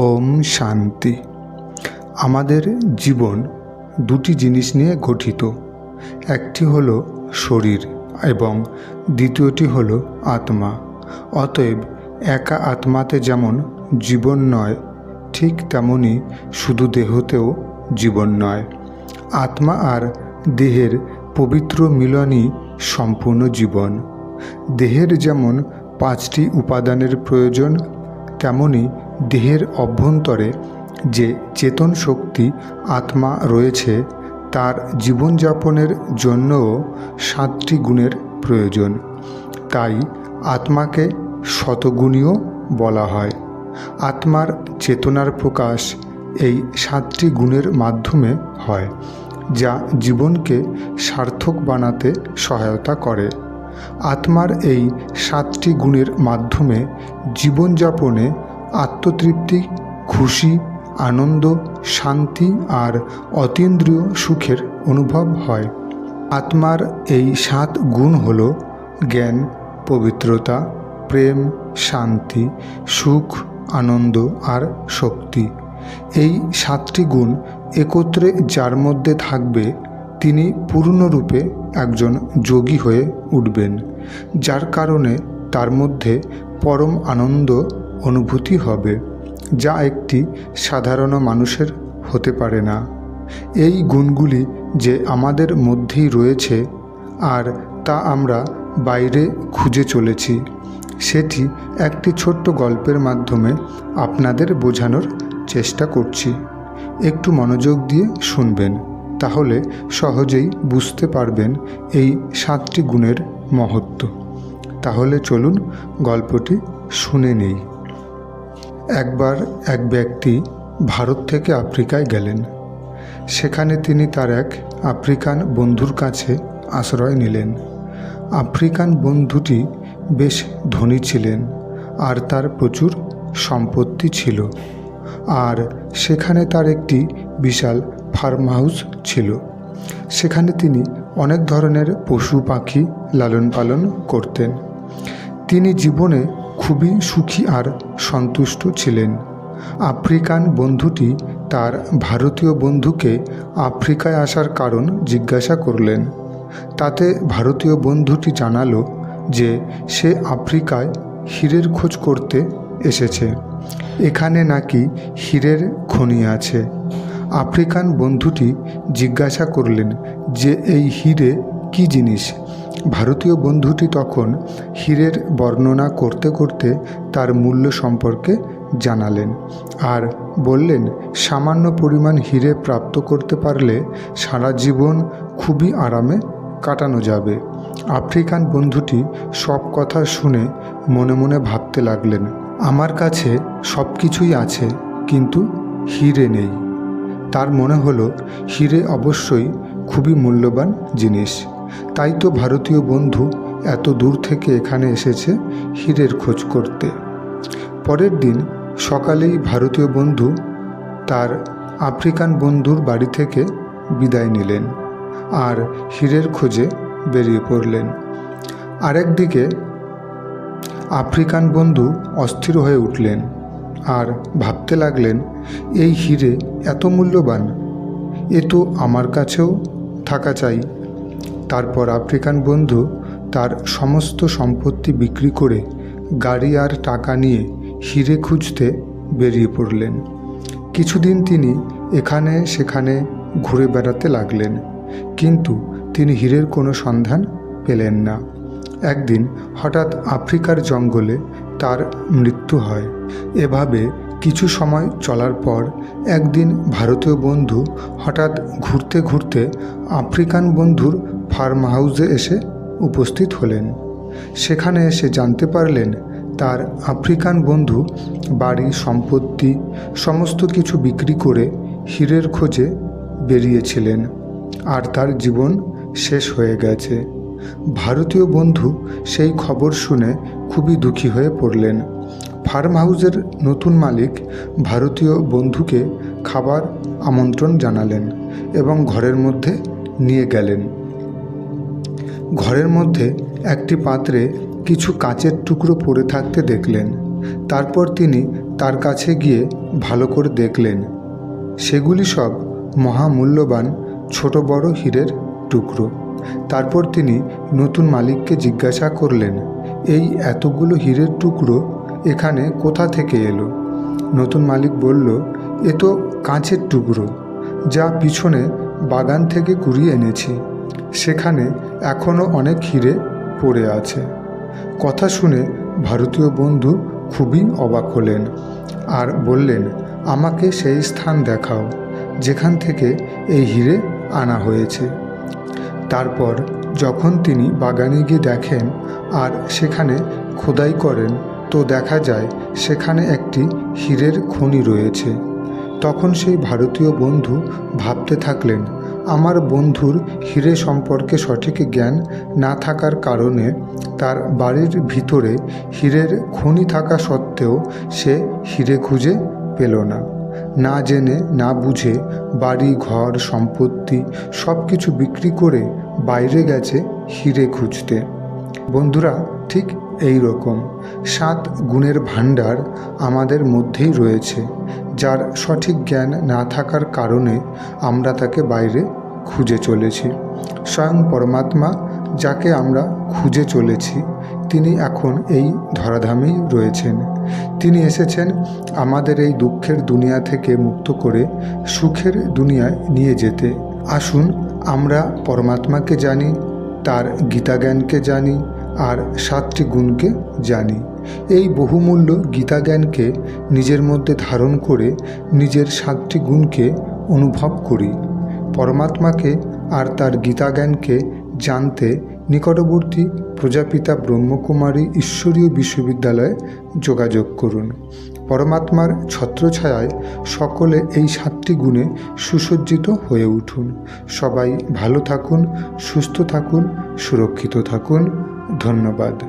ওম শান্তি। আমাদের জীবন দুটি জিনিস নিয়ে গঠিত। একটি হলো শরীর এবং দ্বিতীয়টি হলো আত্মা। অতএব একা আত্মাতে যেমন জীবন নয়, ঠিক তেমনই শুধু দেহতেও জীবন নয়। আত্মা আর দেহের পবিত্র মিলনই সম্পূর্ণ জীবন। দেহের যেমন পাঁচটি উপাদানের প্রয়োজন তেমনি দেহের অভ্যন্তরে যে চেতন শক্তি আত্মা রয়েছে, তার জীবনযাপনের জন্যও সাতটি গুণের প্রয়োজন। তাই আত্মাকে শতগুণীয় বলা হয়। আত্মার চেতনার প্রকাশ এই সাতটি গুণের মাধ্যমে হয়, যা জীবনকে সার্থক বানাতে সহায়তা করে। আত্মার এই সাতটি গুণের মাধ্যমে জীবনযাপনে আত্মতৃপ্তি, খুশি, আনন্দ, শান্তি আর অতীন্দ্রিয় সুখের অনুভব হয়। আত্মার এই সাত গুণ হল জ্ঞান, পবিত্রতা, প্রেম, শান্তি, সুখ, আনন্দ আর শক্তি। এই সাতটি গুণ একত্রে যার মধ্যে থাকবে তিনি পূর্ণরূপে একজন যোগী হয়ে উঠবেন, যার কারণে তার মধ্যে পরম আনন্দ অনুভূতি হবে, যা একটি সাধারণ মানুষের হতে পারে না। এই গুণগুলি যে আমাদের মধ্যেই রয়েছে আর তা আমরা বাইরে খুঁজে চলেছি, সেটি একটি ছোট্ট গল্পের মাধ্যমে আপনাদের বোঝানোর চেষ্টা করছি। একটু মনোযোগ দিয়ে শুনবেন। তাহলে সহজেই বুঝতে পারবেন এই সাতটি গুণের মহত্ব। তাহলে চলুন গল্পটি শুনে নেই। একবার এক ব্যক্তি ভারত থেকে আফ্রিকায় গেলেন। সেখানে তিনি তার এক আফ্রিকান বন্ধুর কাছে আশ্রয় নিলেন। আফ্রিকান বন্ধুটি বেশ ধনী ছিলেন আর তার প্রচুর সম্পত্তি ছিল। আর সেখানে তার একটি বিশাল ফার্ম হাউস ছিল। সেখানে তিনি অনেক ধরনের পশু পাখি লালন পালন করতেন। তিনি জীবনে খুবই সুখী আর সন্তুষ্ট ছিলেন। আফ্রিকান বন্ধুটি তার ভারতীয় বন্ধুকে আফ্রিকায় আসার কারণ জিজ্ঞাসা করলেন। তাতে ভারতীয় বন্ধুটি জানালো যে সে আফ্রিকায় হীরের খোঁজ করতে এসেছে। এখানে নাকি হীরের খনি আছে। আফ্রিকান বন্ধুটি জিজ্ঞাসা করলেন যে এই হিরে কি জিনিস? ভারতীয় বন্ধুটি তখন হীরের বর্ণনা করতে করতে তার মূল্য সম্পর্কে জানালেন আর বললেন, সামান্য পরিমাণ হীরে প্রাপ্ত করতে পারলে সারা জীবন খুবই আরামে কাটানো যাবে। আফ্রিকান বন্ধুটি সব কথা শুনে মনে মনে ভাবতে লাগলেন, আমার কাছে সব কিছুই আছে, কিন্তু হিরে নেই। তার মনে হলো, হিরে অবশ্যই খুবই মূল্যবান জিনিস। তাই তো ভারতীয় বন্ধু এত দূর থেকে এখানে এসেছে হীরের খোঁজ করতে। পরের দিন সকালেই ভারতীয় বন্ধু তার আফ্রিকান বন্ধুর বাড়ি থেকে বিদায় নিলেন আর হীরের খোঁজে বেরিয়ে পড়লেন। আরেকদিকে আফ্রিকান বন্ধু অস্থির হয়ে উঠলেন। আর ভাবতে লাগলেন, এই হিরে এত মূল্যবান। এ তো আমার কাছেও থাকা চাই। তারপর আফ্রিকান বন্ধু তার সমস্ত সম্পত্তি বিক্রি করে গাড়ি আর টাকা নিয়ে হিরে খুঁজতে বেরিয়ে পড়লেন। কিছুদিন তিনি এখানে সেখানে ঘুরে বেড়াতে লাগলেন, কিন্তু তিনি হীরের কোনো সন্ধান পেলেন না। একদিন হঠাৎ আফ্রিকার জঙ্গলে তার মৃত্যু হয়। এভাবে কিছু সময় চলার পর একদিন ভারতীয় বন্ধু হঠাৎ ঘুরতে ঘুরতে আফ্রিকান বন্ধুর ফার্ম হাউসে এসে উপস্থিত হলেন। সেখানে এসে জানতে পারলেন, তার আফ্রিকান বন্ধু বাড়ি, সম্পত্তি, সমস্ত কিছু বিক্রি করে হীরের খোঁজে বেরিয়েছিলেন। আর তার জীবন শেষ হয়ে গেছে। ভারতীয় বন্ধু সেই খবর শুনে খুবই দুঃখী হয়ে পড়লেন। ফার্ম হাউসের নতুন মালিক ভারতীয় বন্ধুকে খাবার আমন্ত্রণ জানালেন এবং ঘরের মধ্যে নিয়ে গেলেন। ঘরের মধ্যে একটি পাত্রে কিছু কাচের টুকরো পড়ে থাকতে দেখলেন। তারপর তিনি তার কাছে গিয়ে ভালো করে দেখলেন। সেগুলি সব মহামূল্যবান ছোট বড় হীরের টুকরো। তারপর তিনি নতুন মালিককে জিজ্ঞাসা করলেন, এই এতগুলো হীরের টুকরো এখানে কোথা থেকে এলো? নতুন মালিক বলল, এ তো কাঁচের টুকরো, যা পিছনে বাগান থেকে কুড়িয়ে এনেছি। সেখানে এখনও অনেক হিরে পড়ে আছে। কথা শুনে ভারতীয় বন্ধু খুবই অবাক হলেন আর বললেন, আমাকে সেই স্থান দেখাও, যেখান থেকে এই হিরে আনা হয়েছে। তারপর যখন তিনি বাগানে গিয়ে দেখেন আর সেখানে খোদাই করেন, তো দেখা যায় সেখানে একটি হীরের খনি রয়েছে। তখন সেই ভারতীয় বন্ধু ভাবতে থাকলেন, আমার বন্ধুর হিরে সম্পর্কে সঠিক জ্ঞান না থাকার কারণে তার বাড়ির ভিতরে হীরের খনি থাকা সত্ত্বেও সে হিরে খুঁজে পেল না। না জেনে, না বুঝে বাড়ি, ঘর, সম্পত্তি সব কিছু বিক্রি করে বাইরে গেছে হিরে খুঁজতে। বন্ধুরা, ঠিক এই রকম। সাত গুণের ভাণ্ডার আমাদের মধ্যেই রয়েছে, যার সঠিক জ্ঞান না থাকার কারণে আমরা তাকে বাইরে খুঁজে চলেছি। স্বয়ং পরমাত্মা, যাকে আমরা খুঁজে চলেছি, তিনি এখন এই ধরাধামেই রয়েছেন। তিনি এসেছেন আমাদের এই দুঃখের দুনিয়া থেকে মুক্ত করে সুখের দুনিয়ায় নিয়ে যেতে। আসুন আমরা পরমাত্মাকে জানি, তার গীতাজ্ঞানকে জানি, আর সাতটি গুণকে জানি। এই বহুমূল্য গীতাজ্ঞানকে নিজের মধ্যে ধারণ করে নিজের সাতটি গুণকে অনুভব করি। পরমাত্মাকে আর তার গীতাজ্ঞানকে জানতে নিকটবর্তী প্রজাপিতা ব্রহ্মকুমারী ঈশ্বরীয় বিশ্ববিদ্যালয়ে যোগাযোগ করুন। পরমাত্মার ছত্রছায়ায় সকলে এই সাতটি গুণে সুসজ্জিত হয়ে উঠুন। সবাই ভালো থাকুন, সুস্থ থাকুন, সুরক্ষিত থাকুন। ধন্যবাদ।